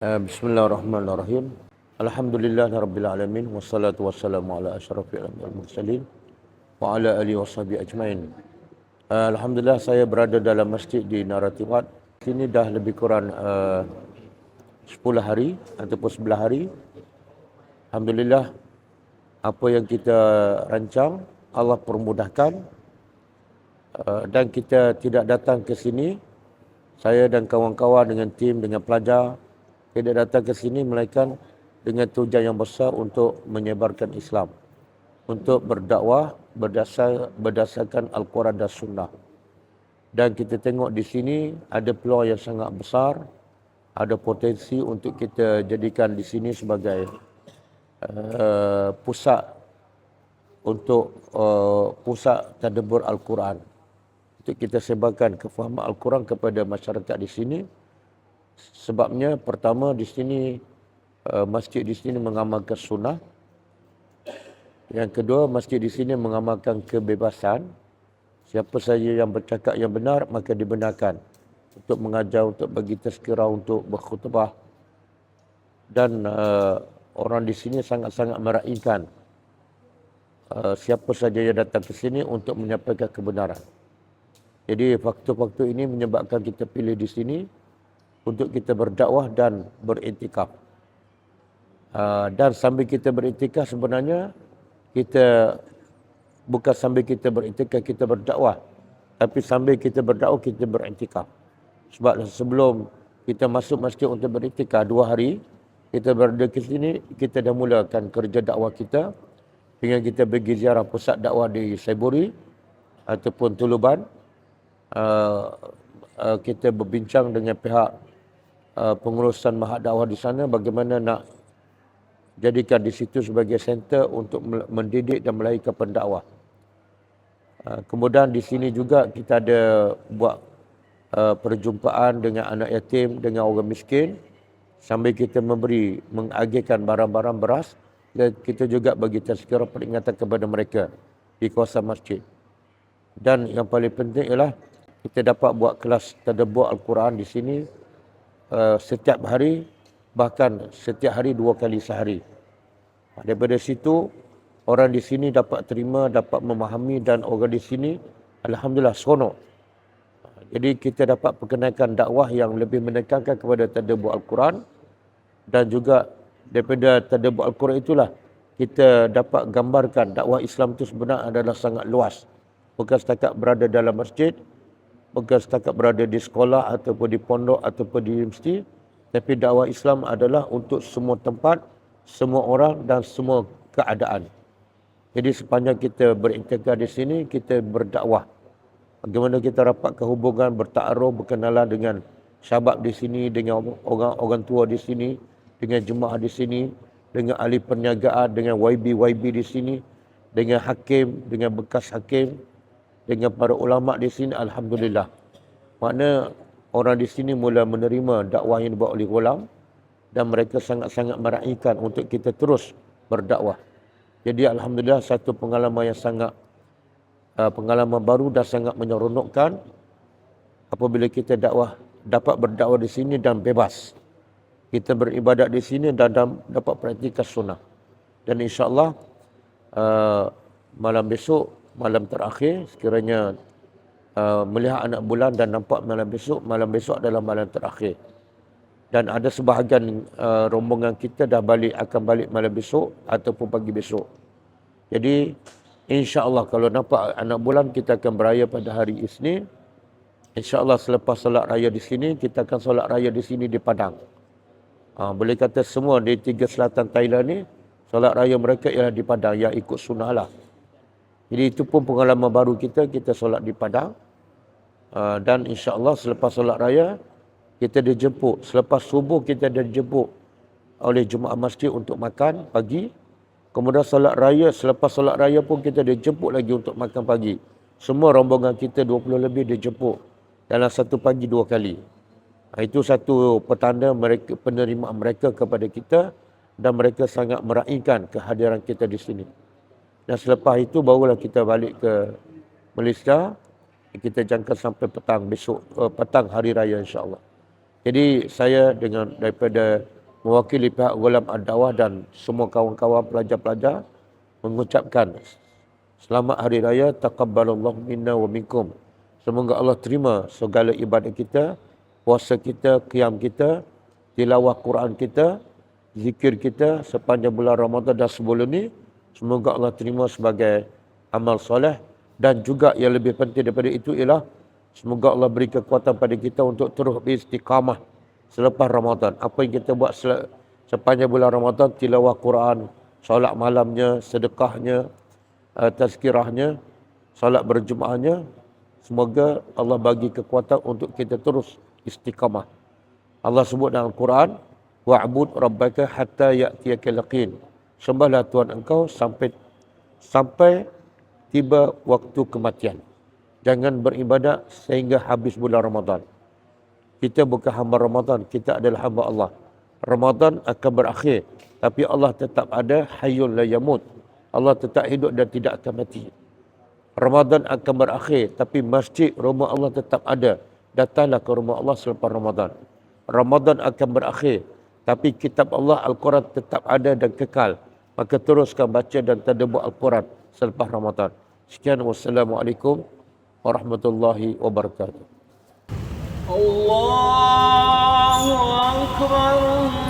Uh, Bismillahirrahmanirrahim. Alhamdulillah Rabbil Alamin. Wassalatu wassalamu ala ashrafil anbiya'i mursalin. Wa ala alihi wa sahbihi ajmain. Uh, Alhamdulillah saya berada dalam masjid di Naratiwat. Sini dah lebih kurang uh, 10 hari ataupun 11 hari. Alhamdulillah apa yang kita rancang Allah permudahkan uh, dan kita tidak datang ke sini saya dan kawan-kawan dengan tim dengan pelajar tidak datang ke sini melainkan dengan tujuan yang besar untuk menyebarkan Islam. Untuk berdakwah berdasar, berdasarkan Al-Quran dan Sunnah. Dan kita tengok di sini ada peluang yang sangat besar. Ada potensi untuk kita jadikan di sini sebagai uh, pusat untuk uh, pusat tadabbur Al-Quran. Untuk kita sebarkan kefahaman Al-Quran kepada masyarakat di sini sebabnya pertama di sini uh, masjid di sini mengamalkan sunnah. Yang kedua masjid di sini mengamalkan kebebasan. Siapa saja yang bercakap yang benar maka dibenarkan untuk mengajar untuk bagi tazkirah untuk berkhutbah. Dan uh, orang di sini sangat-sangat meraihkan uh, siapa saja yang datang ke sini untuk menyampaikan kebenaran. Jadi faktor-faktor ini menyebabkan kita pilih di sini untuk kita berdakwah dan berintikaf. Uh, dan sambil kita berintikaf sebenarnya kita bukan sambil kita berintikaf kita berdakwah tapi sambil kita berdakwah kita berintikaf. Sebab sebelum kita masuk masjid untuk berintikaf dua hari kita berada di sini kita dah mulakan kerja dakwah kita dengan kita pergi ziarah pusat dakwah di Saiburi ataupun Tuluban uh, uh, kita berbincang dengan pihak Uh, pengurusan mahad dakwah di sana bagaimana nak jadikan di situ sebagai center untuk mendidik dan melahirkan pendakwah. Uh, kemudian di sini juga kita ada buat uh, perjumpaan dengan anak yatim, dengan orang miskin sambil kita memberi mengagihkan barang-barang beras dan kita juga bagi tazkirah peringatan kepada mereka di kawasan masjid. Dan yang paling penting ialah kita dapat buat kelas tadabbur Al-Quran di sini uh, setiap hari bahkan setiap hari dua kali sehari. Daripada situ orang di sini dapat terima, dapat memahami dan orang di sini alhamdulillah seronok. Jadi kita dapat perkenalkan dakwah yang lebih menekankan kepada tadabbur Al-Quran dan juga daripada tadabbur Al-Quran itulah kita dapat gambarkan dakwah Islam itu sebenarnya adalah sangat luas. Bukan setakat berada dalam masjid, bukan setakat berada di sekolah ataupun di pondok ataupun di universiti tapi dakwah Islam adalah untuk semua tempat semua orang dan semua keadaan. Jadi sepanjang kita berintikaf di sini kita berdakwah. Bagaimana kita rapatkan hubungan bertaaruf berkenalan dengan sahabat di sini dengan orang-orang tua di sini dengan jemaah di sini dengan ahli perniagaan dengan YB-YB di sini dengan hakim dengan bekas hakim dengan para ulama di sini alhamdulillah. Makna orang di sini mula menerima dakwah yang dibawa oleh ulam dan mereka sangat-sangat meraihkan untuk kita terus berdakwah. Jadi alhamdulillah satu pengalaman yang sangat uh, pengalaman baru dan sangat menyeronokkan apabila kita dakwah dapat berdakwah di sini dan bebas. Kita beribadat di sini dan dapat praktikkan sunnah. Dan insyaAllah uh, malam besok malam terakhir sekiranya uh, melihat anak bulan dan nampak malam besok malam besok adalah malam terakhir. Dan ada sebahagian uh, rombongan kita dah balik akan balik malam besok ataupun pagi besok. Jadi insyaallah kalau nampak anak bulan kita akan beraya pada hari Isnin. Insyaallah selepas solat raya di sini kita akan solat raya di sini di Padang. Uh, boleh kata semua di tiga selatan Thailand ni solat raya mereka ialah di Padang yang ikut sunnah lah jadi itu pun pengalaman baru kita, kita solat di Padang. Uh, dan insya Allah selepas solat raya, kita dijemput. Selepas subuh kita dijemput oleh Jumaat Masjid untuk makan pagi. Kemudian solat raya, selepas solat raya pun kita dijemput lagi untuk makan pagi. Semua rombongan kita 20 lebih dijemput dalam satu pagi dua kali. Nah, itu satu petanda mereka, penerimaan mereka kepada kita dan mereka sangat meraihkan kehadiran kita di sini. Dan selepas itu barulah kita balik ke Malaysia. Kita jangka sampai petang besok, uh, petang hari raya insyaAllah. Jadi saya dengan daripada mewakili pihak Gulam Ad-Dawah dan semua kawan-kawan pelajar-pelajar mengucapkan selamat hari raya taqabbalallahu minna wa minkum. Semoga Allah terima segala ibadat kita, puasa kita, qiyam kita, tilawah Quran kita, zikir kita sepanjang bulan Ramadan dan sebelum ni. Semoga Allah terima sebagai amal soleh dan juga yang lebih penting daripada itu ialah semoga Allah beri kekuatan pada kita untuk terus beristiqamah selepas Ramadan. Apa yang kita buat sepanjang bulan Ramadan, tilawah Quran, solat malamnya, sedekahnya, uh, tazkirahnya, solat berjemaahnya, semoga Allah bagi kekuatan untuk kita terus istiqamah. Allah sebut dalam Al-Quran, wa'bud rabbaka hatta ya'tiyakal yaqin. Sembahlah Tuhan engkau sampai sampai tiba waktu kematian. Jangan beribadat sehingga habis bulan Ramadan. Kita bukan hamba Ramadan, kita adalah hamba Allah. Ramadan akan berakhir, tapi Allah tetap ada hayyul la yamut. Allah tetap hidup dan tidak akan mati. Ramadan akan berakhir, tapi masjid rumah Allah tetap ada. Datanglah ke rumah Allah selepas Ramadan. Ramadan akan berakhir, tapi kitab Allah Al-Quran tetap ada dan kekal maka teruskan baca dan tadabbur al-Quran selepas Ramadan. Sekian wassalamualaikum warahmatullahi wabarakatuh. Allahu akbar.